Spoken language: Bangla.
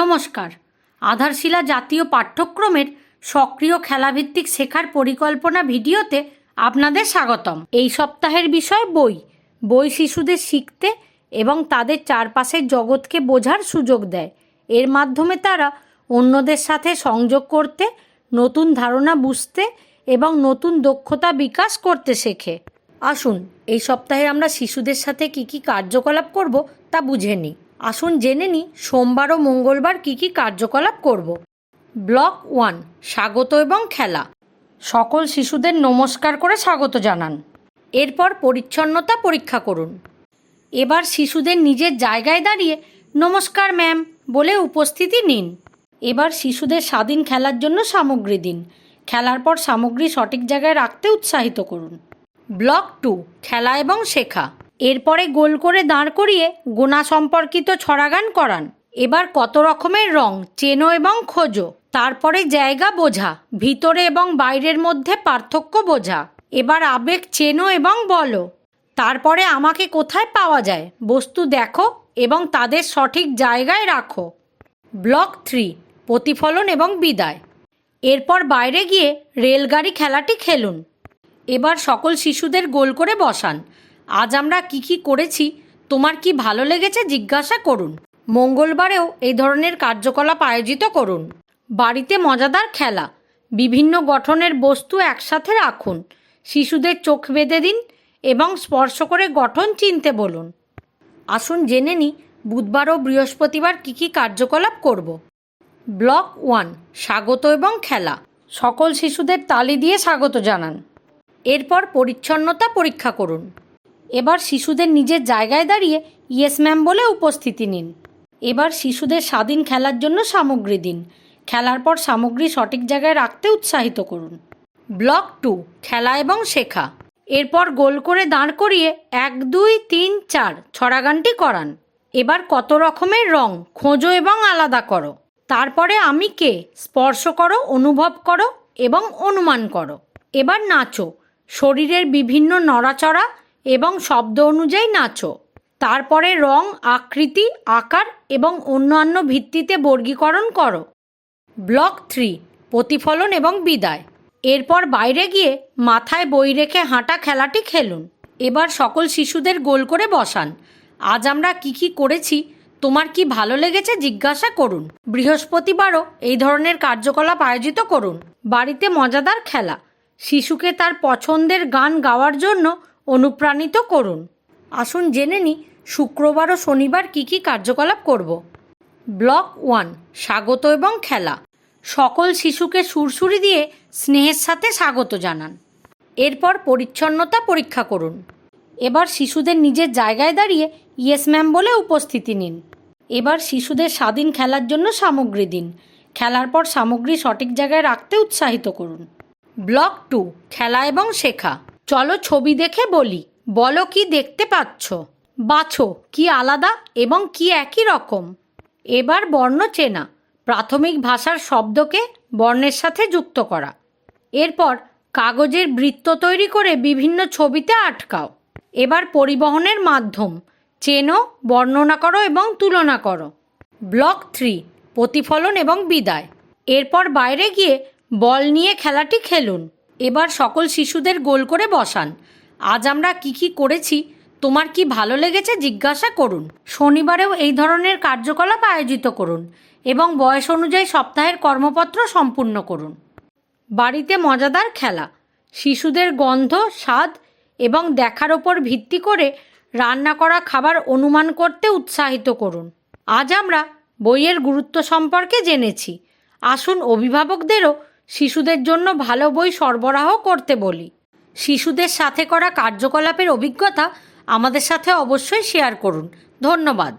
নমস্কার। আধারশিলা জাতীয় পাঠ্যক্রমের সক্রিয় খেলাভিত্তিক শেখার পরিকল্পনা ভিডিওতে আপনাদের স্বাগতম। এই সপ্তাহের বিষয় বই। বই শিশুদের শিখতে এবং তাদের চারপাশের জগৎকে বোঝার সুযোগ দেয়। এর মাধ্যমে তারা অন্যদের সাথে সংযোগ করতে, নতুন ধারণা বুঝতে এবং নতুন দক্ষতা বিকাশ করতে শেখে। আসুন, এই সপ্তাহে আমরা শিশুদের সাথে কি কি কার্যকলাপ করব তা বুঝে নিই। আসুন জেনে নিই সোমবার ও মঙ্গলবার কি কি কার্যকলাপ করব। ব্লক ওয়ান, স্বাগত এবং খেলা। সকল শিশুদের নমস্কার করে স্বাগত জানান। এরপর পরিচ্ছন্নতা পরীক্ষা করুন। এবার শিশুদের নিজের জায়গায় দাঁড়িয়ে নমস্কার, ম্যাম, বলে উপস্থিতি নিন। এবার শিশুদের স্বাধীন খেলার জন্য সামগ্রী দিন। খেলার পর সামগ্রী সঠিক জায়গায় রাখতে উৎসাহিত করুন। ব্লক টু, খেলা এবং শেখা। এরপরে গোল করে দাঁড় করিয়ে গোনা সম্পর্কিত ছড়াগান করান। এবার কত রকমের রং? চেনো এবং খোঁজো। তারপরে জায়গা বোঝা। ভিতরে এবং বাইরের মধ্যে পার্থক্য বোঝা। এবার আবেগ চেনো এবং বলো। তারপরে আমাকে কোথায় পাওয়া যায়? বস্তু দেখো এবং তাদের সঠিক জায়গায় রাখো। ব্লক থ্রি, প্রতিফলন এবং বিদায়। এরপর বাইরে গিয়ে রেলগাড়ি খেলাটি খেলুন। এবার সকল শিশুদের গোল করে বসান। আজ আমরা কি কি করেছি, তোমার কি ভালো লেগেছে জিজ্ঞাসা করুন। মঙ্গলবারেও এই ধরনের কার্যকলাপ আয়োজিত করুন। বাড়িতে মজাদার খেলা, বিভিন্ন গঠনের বস্তু একসাথে রাখুন, শিশুদের চোখ বেঁধে দিন এবং স্পর্শ করে গঠন চিনতে বলুন। আসুন জেনে নিই, বুধবার ও বৃহস্পতিবার কী কী কার্যকলাপ করব। ব্লক ওয়ান, স্বাগত এবং খেলা, সকল শিশুদের তালি দিয়ে স্বাগত জানান। এরপর পরিচ্ছন্নতা পরীক্ষা করুন। এবার শিশুদের নিজের জায়গায় দাঁড়িয়ে ইয়েস ম্যাম বলে উপস্থিতি নিন। এবার শিশুদের স্বাধীন খেলার জন্য সামগ্রী দিন। খেলার পর সামগ্রী সঠিক জায়গায় রাখতে উৎসাহিত করুন। ব্লক টু, খেলা এবং শেখা। এরপর গোল করে দাঁড় করিয়ে এক, দুই, তিন, চার ছড়াগানটি করান। এবার কত রকমের রং খোঁজো এবং আলাদা করো। তারপরে আমি কে, স্পর্শ করো, অনুভব করো এবং অনুমান করো। এবার নাচো। শরীরের বিভিন্ন নড়াচড়া এবং শব্দ অনুযায়ী নাচো। তারপরে রং, আকৃতি, আকার এবং অন্যান্য ভিত্তিতে বর্গীকরণ করো। ব্লক থ্রি, প্রতিফলন এবং বিদায়। এরপর বাইরে গিয়ে মাথায় বই রেখে হাঁটা খেলাটি খেলুন। এবার সকল শিশুদের গোল করে বসান। আজ আমরা কি কি করেছি, তোমার কি ভালো লেগেছে জিজ্ঞাসা করুন। বৃহস্পতিবারও এই ধরনের কার্যকলাপ আয়োজিত করুন। বাড়িতে মজাদার খেলা। শিশুকে তার পছন্দের গান গাওয়ার জন্য অনুপ্রাণিত করুন। আসুন জেনে নিই শুক্রবার ও শনিবার কি কি কার্যকলাপ করব। ব্লক ওয়ান, স্বাগত এবং খেলা। সকল শিশুকে সুরসুরি দিয়ে স্নেহের সাথে স্বাগত জানান। এরপর পরিচ্ছন্নতা পরীক্ষা করুন। এবার শিশুদের নিজের জায়গায় দাঁড়িয়ে ইয়েস ম্যাম বলে উপস্থিতি নিন। এবার শিশুদের স্বাধীন খেলার জন্য সামগ্রী দিন। খেলার পর সামগ্রী সঠিক জায়গায় রাখতে উৎসাহিত করুন। ব্লক টু, খেলা এবং শেখা। চলো ছবি দেখে বলি। বলো কি দেখতে পাচ্ছ? বাছো, কি আলাদা এবং কি একই রকম? এবার বর্ণ চেনা। প্রাথমিক ভাষার শব্দকে বর্ণের সাথে যুক্ত করা। এরপর কাগজের বৃত্ত তৈরি করে বিভিন্ন ছবিতে আটকাও। এবার পরিবহনের মাধ্যম। চেনো, বর্ণনা করো এবং তুলনা করো। ব্লক থ্রি, প্রতিফলন এবং বিদায়। এরপর বাইরে গিয়ে বল নিয়ে খেলাটি খেলুন। এবার সকল শিশুদের গোল করে বসান। আজ আমরা কি কি করেছি, তোমার কি ভালো লেগেছে জিজ্ঞাসা করুন। শনিবারেও এই ধরনের কার্যকলাপ আয়োজিত করুন এবং বয়স অনুযায়ী সপ্তাহের কর্মপত্র সম্পূর্ণ করুন। বাড়িতে মজাদার খেলা, শিশুদের গন্ধ, স্বাদ এবং দেখার ওপর ভিত্তি করে রান্না করা খাবার অনুমান করতে উৎসাহিত করুন। আজ আমরা বইয়ের গুরুত্ব সম্পর্কে জেনেছি। আসুন অভিভাবকদেরও শিশুদের জন্য ভালো বই সরবরাহ করতে বলি। শিশুদের সাথে করা কার্যকলাপের অভিজ্ঞতা আমাদের সাথে অবশ্যই শেয়ার করুন। ধন্যবাদ।